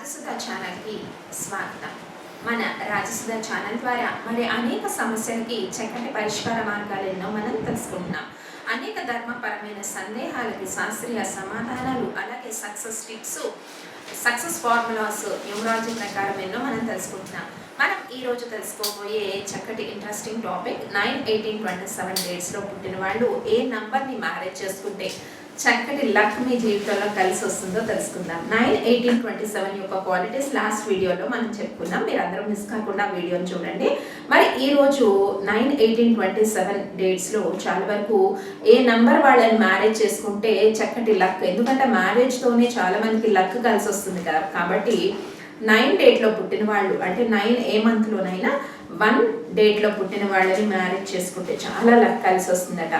రాజసుధ ఛానల్కి స్వాగతం. మన రాజసుధ ఛానల్ ద్వారా మరి అనేక సమస్యలకి చక్కటి పరిష్కార మార్గాలు ఎన్నో మనం తెలుసుకుంటున్నాం. అనేక ధర్మపరమైన సందేహాలకి శాస్త్రీయ సమాధానాలు అలాగే success tips success formulas numerology ప్రకారం ఎన్నో మనం తెలుసుకుంటున్నాం. మనం ఈ రోజు తెలుసుకోబోయే చక్కటి interesting topic nine eighteen twenty seven డేట్స్లో పుట్టిన వాళ్ళు ఏ నంబర్ని మ్యారేజ్ చేసుకుంటే చక్కటి లక్ మీ జీవితంలో కలిసి వస్తుందో తెలుసుకుందాం. నైన్ ఎయిటీన్ ట్వంటీ సెవెన్ యొక్క క్వాలిటీస్ లాస్ట్ వీడియోలో మనం చెప్పుకున్నాం. మీరు అందరూ మిస్ కాకుండా వీడియోని చూడండి. మరి ఈరోజు నైన్ ఎయిటీన్ ట్వంటీ సెవెన్ డేట్స్లో చాలా వరకు ఏ నంబర్ వాళ్ళని మ్యారేజ్ చేసుకుంటే చక్కటి లక్ ఎందుకంటే మ్యారేజ్తోనే చాలా మందికి లక్ కలిసి వస్తుంది కదా. కాబట్టి నైన్ డేట్లో పుట్టిన వాళ్ళు అంటే నైన్ ఏ మంత్లోనైనా వన్ డేట్లో పుట్టిన వాళ్ళని మ్యారేజ్ చేసుకుంటే చాలా లక్ కలిసి వస్తుందట.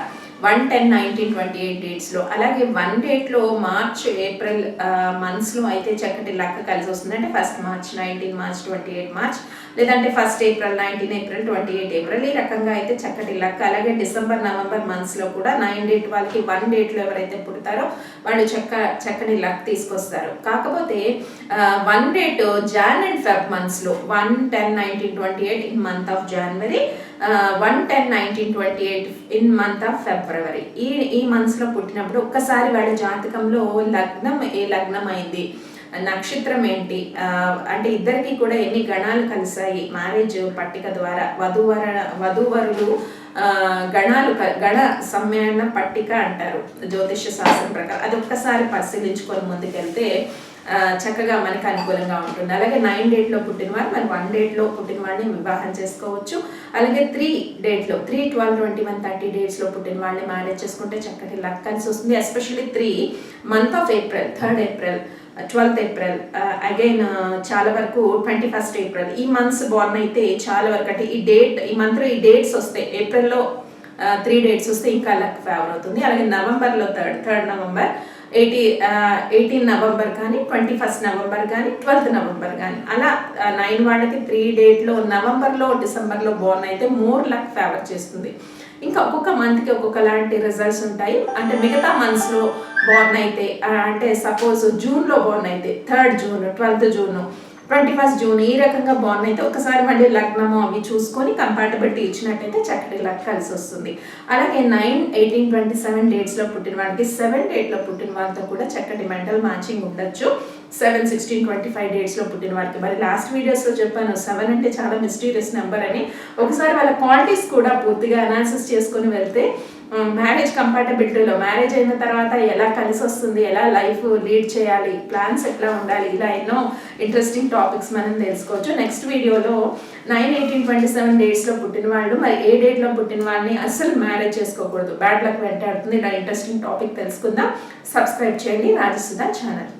One ten nineteen twenty eight డేట్స్లో. అలాగే వన్ డేట్లో మార్చ్ ఏప్రిల్ మంత్స్లో అయితే చక్కటి లక్ కలిసి వస్తుంది. అంటే first March nineteen March twenty eight March లేదంటే first April nineteen April twenty eight April ఈ రకంగా అయితే చక్కటి లక్. అలాగే డిసెంబర్ నవంబర్ మంత్స్లో కూడా నైన్ డేట్ వాళ్ళకి వన్ డేట్లో ఎవరైతే పుడతారో వాళ్ళు చక్క చక్కని లక్ తీసుకొస్తారు. కాకపోతే one date Jan and Feb మంత్స్లో one ten nineteen twenty eight in month of January one ten nineteen twenty eight in month of Feb February. ఈ ఈ మంత్స్లో పుట్టినప్పుడు ఒక్కసారి వాళ్ళ జాతకంలో లగ్నం ఏ లగ్నం అయింది నక్షత్రం ఏంటి అంటే ఇద్దరికి కూడా ఎన్ని గణాలు కలిసాయి మ్యారేజ్ పట్టిక ద్వారా వధువర వధూవరులు గణాలు గణ సమ్మేళన పట్టిక అంటారు జ్యోతిష్య శాస్త్రం ప్రకారం. అది ఒక్కసారి పరిశీలించుకొని ముందుకెళ్తే చక్కగా మనకు అనుకూలంగా ఉంటుంది. అలాగే నైన్ డేట్లో పుట్టిన వారు మరి వన్ డేట్లో పుట్టిన వాడిని వివాహం చేసుకోవచ్చు. అలాగే త్రీ డేట్లో three twelve twenty one thirty డేట్స్లో పుట్టిన వాళ్ళని మ్యారేజ్ చేసుకుంటే చక్కటి లక్ కలిసి వస్తుంది. Especially three month of April third April twelfth April again చాలా వరకు ట్వంటీ ఫస్ట్ ఏప్రిల్ ఈ మంత్స్ బార్న్ అయితే చాలా వరకు అంటే ఈ డేట్ ఈ మంత్లో ఈ డేట్స్ వస్తాయి ఏప్రిల్లో త్రీ డేట్స్ వస్తే ఇంకా లక్ ఫేవర్ అవుతుంది. అలాగే నవంబర్లో third third November eighty eighteen November కానీ ట్వంటీ ఫస్ట్ నవంబర్ కానీ ట్వెల్త్ నవంబర్ కానీ. అలా నైన్ వాళ్ళకి త్రీ డేట్లో నవంబర్లో డిసెంబర్లో బోర్న్ అయితే మోర్ లక్ ఫేవర్ చేస్తుంది. ఇంకా ఒక్కొక్క మంత్కి ఒక్కొక్క లాంటి రిజల్ట్స్ ఉంటాయి. అంటే మిగతా మంత్స్లో బోర్న్ అయితే అంటే సపోజ్ జూన్లో బోర్న్ అయితే third June twelfth June twenty first June ఈ రకంగా బాగున్నాయి అయితే ఒకసారి మళ్ళీ లగ్నము అవి చూసుకొని కంపార్టబిలిటీ ఇచ్చినట్టయితే చక్కటి లక్ కలిసి వస్తుంది. అలాగే నైన్ ఎయిటీన్ ట్వంటీ సెవెన్ డేట్స్లో పుట్టిన వాళ్ళకి సెవెన్ డేట్లో పుట్టిన వాళ్ళతో కూడా చక్కటి మెంటల్ మ్యాచింగ్ ఉండొచ్చు. సెవెన్ సిక్స్టీన్ ట్వంటీ ఫైవ్ డేట్స్లో పుట్టిన వారికి. మరి లాస్ట్ వీడియోస్లో చెప్పాను సెవెన్ అంటే చాలా మిస్టీరియస్ నెంబర్ అని. ఒకసారి వాళ్ళ క్వాలిటీస్ కూడా పూర్తిగా అనాలిసిస్ చేసుకుని వెళ్తే మ్యారేజ్ కంపాటబిలిటీలో మ్యారేజ్ అయిన తర్వాత ఎలా కలిసి వస్తుంది ఎలా లైఫ్ లీడ్ చేయాలి ప్లాన్స్ ఎట్లా ఉండాలి ఇలా ఎన్నో ఇంట్రెస్టింగ్ టాపిక్స్ మనం తెలుసుకోవచ్చు. నెక్స్ట్ వీడియోలో నైన్ ఎయిటీన్ ట్వంటీ సెవెన్ డేట్స్లో పుట్టిన వాళ్ళు మరి ఏ డేట్లో పుట్టిన వాళ్ళని అస్సలు మ్యారేజ్ చేసుకోకూడదు. బ్యాడ్ లక్ వెంటాడుతుంది. ఇలా ఇంట్రెస్టింగ్ టాపిక్ తెలుసుకుందాం. సబ్స్క్రైబ్ చేయండి. రాజసుధా ఛానల్.